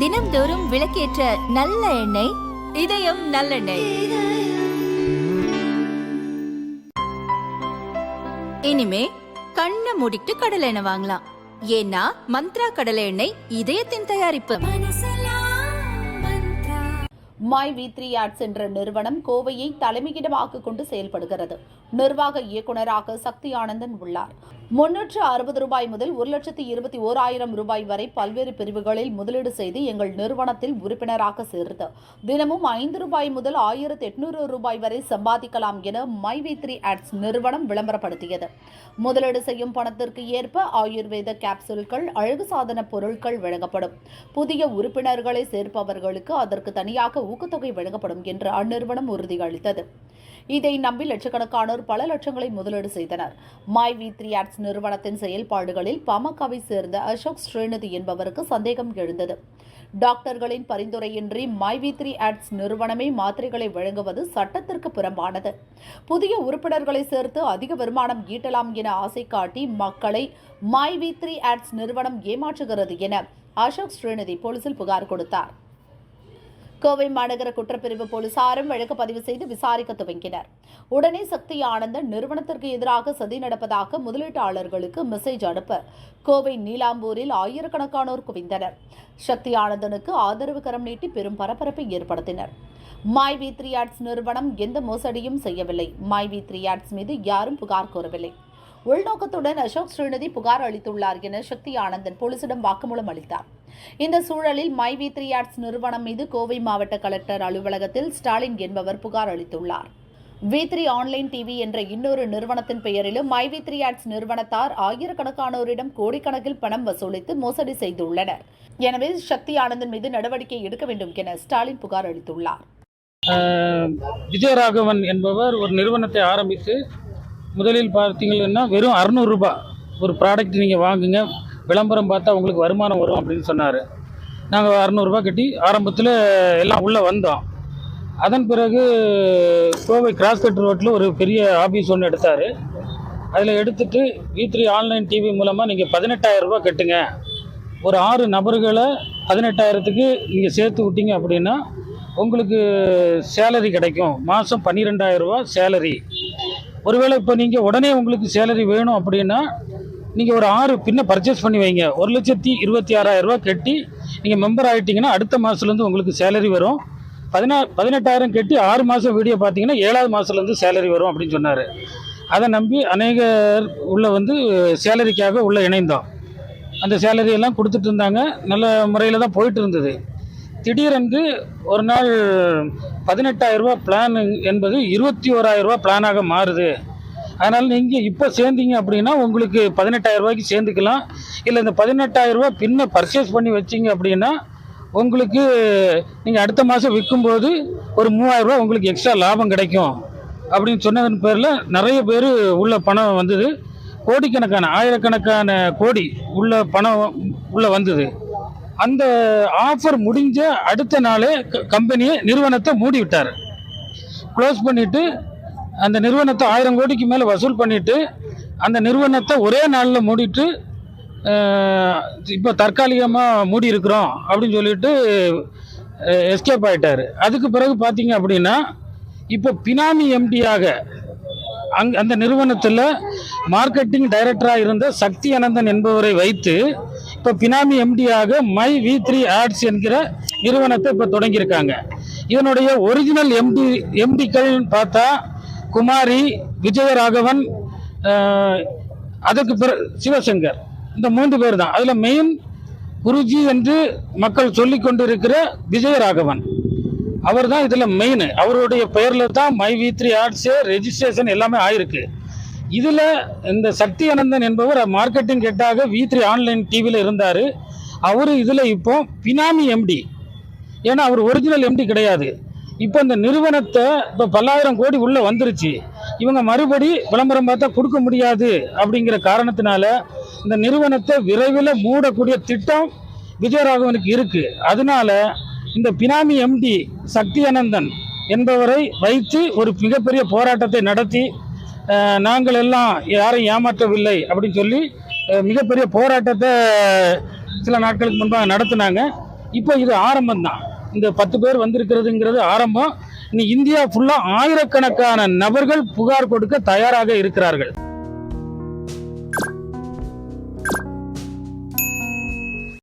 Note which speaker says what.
Speaker 1: தினம்தோறும் விளக்கேற்ற நல்ல எண்ணெய் இதயம் நல்லெண்ணெய். இனிமே கண்ணை மூடிட்டு கடலை எண்ணெய் வாங்கலாம். ஏன்னா மந்த்ரா கடலை எண்ணெய் இதயத்தின் தயாரிப்பு.
Speaker 2: மை வி த்ரீ ஆட்ஸ் என்ற நிறுவனம் கோவையை தலைமையிடமாக கொண்டு செயல்படுகிறது. நிர்வாக இயக்குனராக சக்தி ஆனந்தன் உள்ளார். முன்னூற்று அறுபது ரூபாய் முதல் ஒரு லட்சத்து இருபத்தி ஓராயிரம் ரூபாய் வரை பல்வேறு பிரிவுகளில் முதலீடு செய்து எங்கள் நிறுவனத்தில் உறுப்பினராக சேர்ந்து தினமும் ஐந்து ரூபாய் முதல் ஆயிரத்து எட்நூறு ரூபாய் வரை சம்பாதிக்கலாம் என மை வி த்ரீ ஆட்ஸ் நிறுவனம் விளம்பரப்படுத்தியது. முதலீடு செய்யும் பணத்திற்கு ஏற்ப ஆயுர்வேத கேப்சூல்கள் அழகு சாதன பொருட்கள் வழங்கப்படும். புதிய உறுப்பினர்களை சேர்ப்பவர்களுக்கு அதற்கு தனியாக ஊக்கத்தொகை வழங்கப்படும் என்று அந்நிறுவனம் உறுதியளித்தது. இதை நம்பி லட்சக்கணக்கானோர் பல லட்சங்களை முதலீடு செய்தனர். மை வி த்ரீ ஆட்ஸ் நிறுவனத்தின் செயல்பாடுகளில் பாமகவை சேர்ந்த அசோக் ஸ்ரீநிதி என்பவருக்கு சந்தேகம் எழுந்தது. டாக்டர்களின் பரிந்துரையின்றி மைவி த்ரீ ஆட்ஸ் நிறுவனமே மாத்திரைகளை வழங்குவது சட்டத்திற்கு புறம்பானது. புதிய உறுப்பினர்களை சேர்த்து அதிக வருமானம் ஈட்டலாம் என ஆசை காட்டி மக்களை மைவி த்ரீ ஆட்ஸ் நிறுவனம் ஏமாற்றுகிறது என அசோக் ஸ்ரீநிதி போலீசில் புகார் கொடுத்தார். கோவை மாநகர குற்றப்பிரிவு போலீசாரும் வழக்கு பதிவு செய்து விசாரிக்க துவங்கினர். உடனே சக்தி ஆனந்தன் நிறுவனத்திற்கு எதிராக சதி நடப்பதாக முதலீட்டாளர்களுக்கு மெசேஜ் அனுப்ப கோவை நீலாம்பூரில் ஆயிரக்கணக்கானோர் குவிந்தனர். சக்தி ஆனந்தனுக்கு ஆதரவு கரம் நீட்டி பெரும் பரபரப்பை ஏற்படுத்தினர். மை வி த்ரீ ஆட்ஸ் நிறுவனம் எந்த மோசடியும் செய்யவில்லை. மை வி த்ரீ ஆட்ஸ் மீது யாரும் புகார் கோரவில்லை உள்நோக்கத்துடன் அசோக் ஸ்ரீநிதி புகார் அளித்துள்ளார் என சக்தி ஆனந்தன் போலீசிடம் வாக்குமூலம் அளித்தார். இந்த சூழலில் மை வி த்ரீ ஆர்ட்ஸ் நிறுவனம் மீது கோவை மாவட்ட கலெக்டர் அலுவலகத்தில் ஸ்டாலின் என்பவர் புகார் அளித்துள்ளார். வி த்ரீ ஆன்லைன் டிவி என்ற இன்னொரு நிறுவனத்தின் பெயரிலும் மை வி த்ரீ ஆட்ஸ் நிறுவனத்தார் ஆயிரக்கணக்கானோரிடம் கோடிக்கணக்கில் பணம் வசூலித்து மோசடி செய்துள்ளனர். எனவே சக்தி ஆனந்தன் மீது நடவடிக்கை எடுக்க வேண்டும் என ஸ்டாலின் புகார் அளித்துள்ளார்.
Speaker 3: விஜயராகவன் என்பவர் ஒரு நிறுவனத்தை ஆரம்பித்து முதலில் பார்த்தீங்கன்னா வெறும் அறநூறுரூபா ஒரு ப்ராடக்ட் நீங்கள் வாங்குங்க. விளம்பரம் பார்த்தா உங்களுக்கு வருமானம் வரும் அப்படின்னு சொன்னார். நாங்கள் அறநூறுபா கட்டி ஆரம்பத்தில் எல்லாம் உள்ளே வந்தோம். அதன் பிறகு கோவை கிராஸ்கட் ரோட்டில் ஒரு பெரிய ஆஃபீஸ் ஒன்று எடுத்தார். அதில் எடுத்துட்டு வி த்ரீ ஆன்லைன் டிவி மூலமாக நீங்கள் பதினெட்டாயிரம் ரூபாய் கட்டுங்க. ஒரு ஆறு நபர்களை பதினெட்டாயிரத்துக்கு நீங்கள் சேர்த்து விட்டீங்க அப்படின்னா உங்களுக்கு சேலரி கிடைக்கும். மாதம் பன்னிரெண்டாயிரரூபா சேலரி ஒருவேளை இப்போ நீங்கள் உடனே உங்களுக்கு சேலரி வேணும் அப்படின்னா நீங்கள் ஒரு ஆறு பின்ன பர்ச்சேஸ் பண்ணி வைங்க. ஒரு லட்சத்தி இருபத்தி ஆறாயிரரூவா கட்டி நீங்கள் மெம்பர் ஆகிட்டிங்கன்னா அடுத்த மாதத்துலேருந்து உங்களுக்கு சேலரி வரும். பதினா பதினெட்டாயிரம் கட்டி ஆறு மாதம் வீடியோ பார்த்தீங்கன்னா ஏழாவது மாதத்துலேருந்து சேலரி வரும் அப்படின்னு சொன்னார். அதை நம்பி அநேகர் உள்ள வந்து சேலரிக்காக உள்ள இணைந்தோம். அந்த சேலரியெல்லாம் கொடுத்துட்டு இருந்தாங்க. நல்ல முறையில் தான் போயிட்டு இருந்தது. திடீரென்று ஒரு நாள் பதினெட்டாயிரம் ரூபாய் பிளான் என்பது இருபத்தி ஓராயிரம் பிளானாக மாறுது. அதனால் நீங்கள் இப்போ சேர்ந்தீங்க அப்படின்னா உங்களுக்கு பதினெட்டாயிரம் ரூபாய்க்கு சேர்ந்துக்கலாம். இல்லை இந்த பதினெட்டாயிரம் ரூபாய் பின்ன பர்ச்சேஸ் பண்ணி வச்சீங்க அப்படின்னா உங்களுக்கு நீங்கள் அடுத்த மாதம் விற்கும்போது ஒரு மூவாயிரம் ரூபா உங்களுக்கு எக்ஸ்ட்ரா லாபம் கிடைக்கும். அப்படின்னு சொன்னதன் பேரில் நிறைய பேர் உள்ள பணம் வந்தது. கோடிக்கணக்கான ஆயிரக்கணக்கான கோடி உள்ள பணம் உள்ளே வந்தது. அந்த ஆஃபர் முடிஞ்ச அடுத்த நாளே க- கம்பெனியை நிறுவனத்தை மூடி விட்டார் க்ளோஸ் பண்ணிவிட்டு அந்த நிறுவனத்தை ஆயிரம் கோடிக்கு மேலே வசூல் பண்ணிவிட்டு அந்த நிறுவனத்தை ஒரே நாளில் மூடிட்டு இப்போ தற்காலிகமாக மூடி இருக்கிறோம் அப்படின்னு சொல்லிட்டு எஸ்கேப் ஆகிட்டார் அதுக்கு பிறகு பார்த்தீங்க அப்படின்னா இப்போ பினாமி எம்டியாக அங் அந்த நிறுவனத்தில் மார்க்கெட்டிங் டைரக்டராக இருந்த சக்தி அனந்தன் என்பவரை வைத்து இப்போ பினாமி எம்டியாக மை வி த்ரீ ஆட்ஸ் என்கிற நிறுவனத்தை இப்போ தொடங்கியிருக்காங்க. இதனுடைய ஒரிஜினல் எம்டி எம்டிக்கள் பார்த்தா குமாரி விஜயராகவன் அதற்கு அதுக்கு சிவசங்கர். இந்த மூன்று பேர் தான். அதில் மெயின் குருஜி என்று மக்கள் சொல்லி கொண்டிருக்கிற விஜயராகவன். அவர் தான் இதில் மெயின் அவருடைய பெயரில் தான் my V three arts registration எல்லாமே ஆயிருக்கு. இதில் இந்த சக்தி அனந்தன் என்பவர் மார்க்கெட்டிங் ஹெட்டாக வி த்ரீ ஆன்லைன் டிவியில் இருந்தார். அவர் இதில் இப்போ பினாமி எம்டி ஏன்னா அவர் ஒரிஜினல் எம்டி கிடையாது. இப்போ இந்த நிறுவனத்தை இப்போ பல்லாயிரம் கோடி உள்ளே வந்துருச்சு. இவங்க மறுபடி விளம்பரம் பார்த்தா கொடுக்க முடியாது அப்படிங்கிற காரணத்தினால இந்த நிறுவனத்தை விரைவில் மூடக்கூடிய திட்டம் விஜயராகவனுக்கு இருக்குது அதனால இந்த பினாமி எம்டி சக்தி அனந்தன் என்பவரை வைத்து ஒரு மிகப்பெரிய போராட்டத்தை நடத்தி நாங்கள் எல்லாம் யாரையும் ஏமாற்றவில்லை அப்படின்னு சொல்லி மிகப்பெரிய போராட்டத்தை சில நாட்களுக்கு முன்பாக நடத்தினாங்க. இப்போ இது ஆரம்பம் தான். இந்த பத்து பேர் வந்திருக்கிறதுங்கிறது ஆரம்பம். இனி இந்தியா ஃபுல்லாக ஆயிரக்கணக்கான நபர்கள் புகார் கொடுக்க தயாராக இருக்கிறார்கள்.